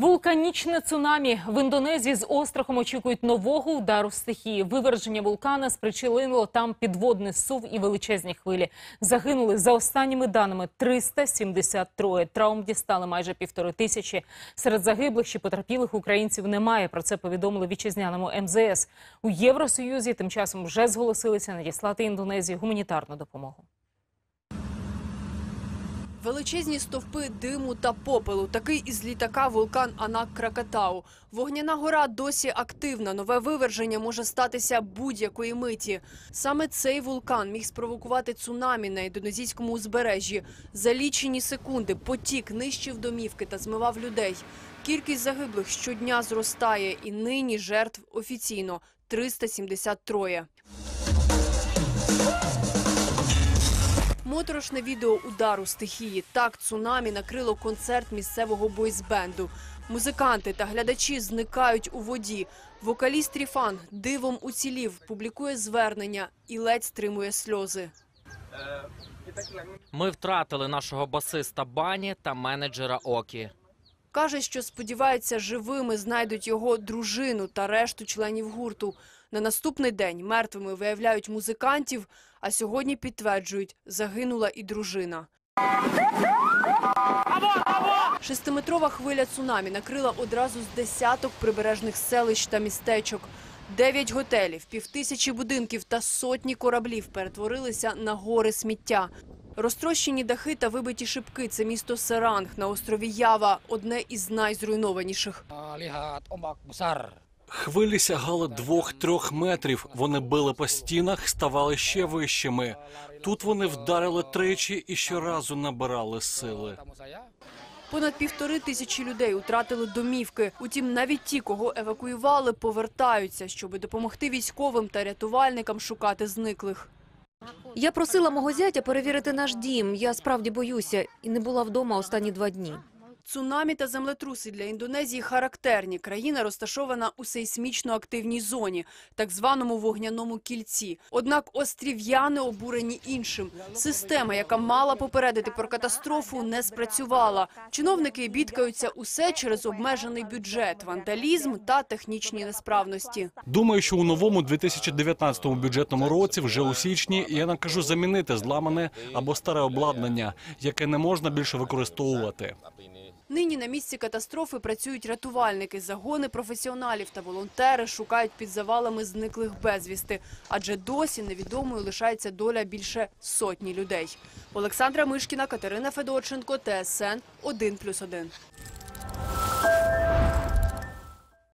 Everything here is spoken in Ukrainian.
Вулканічне цунамі в Індонезії з острахом очікують нового удару стихії. Виверження вулкана спричинило там підводний сув і величезні хвилі. Загинули за останніми даними 373. Травм дістали майже півтори тисячі. Серед загиблих чи потерпілих українців немає. Про це повідомили вітчизняному МЗС. У Євросоюзі тим часом вже зголосилися надіслати Індонезії гуманітарну допомогу. Величезні стовпи диму та попелу. Такий із літака вулкан Анак Кракатау. Вогняна гора досі активна. Нове виверження може статися будь-якої миті. Саме цей вулкан міг спровокувати цунамі на індонезійському узбережжі. За лічені секунди потік нищив домівки та змивав людей. Кількість загиблих щодня зростає, і нині жертв офіційно 373. Моторошне відео удару стихії. Так цунамі накрило концерт місцевого бойсбенду. Музиканти та глядачі зникають у воді. Вокаліст Ріфан дивом уцілів, публікує звернення і ледь стримує сльози. Ми втратили нашого басиста Бані та менеджера Окі. Каже, що сподівається, живими знайдуть його дружину та решту членів гурту. На наступний день мертвими виявляють музикантів, а сьогодні підтверджують, загинула і дружина. Шестиметрова хвиля цунамі накрила одразу з десяток прибережних селищ та містечок. Дев'ять готелів, півтисячі будинків та сотні кораблів перетворилися на гори сміття. Розтрощені дахи та вибиті шибки – це місто Серанг на острові Ява, одне із найзруйнованіших. Хвилі сягали двох-трьох метрів. Вони били по стінах, ставали ще вищими. Тут вони вдарили тричі і щоразу набирали сили. Понад півтори тисячі людей втратили домівки. Утім, навіть ті, кого евакуювали, повертаються, щоб допомогти військовим та рятувальникам шукати зниклих. Я просила мого зятя перевірити наш дім. Я справді боюся і не була вдома останні два дні. Цунамі та землетруси для Індонезії характерні. Країна розташована у сейсмічно активній зоні, так званому вогняному кільці. Однак острів'яни обурені іншим. Система, яка мала попередити про катастрофу, не спрацювала. Чиновники бідкаються усе через обмежений бюджет, вандалізм та технічні несправності. Думаю, що у новому 2019 бюджетному році, вже у січні, я накажу замінити зламане або старе обладнання, яке не можна більше використовувати. Нині на місці катастрофи працюють рятувальники, загони професіоналів та волонтери шукають під завалами зниклих безвісти, адже досі невідомою лишається доля більше сотні людей. Олександра Мишкіна, Катерина Федорченко, ТСН 1+,1.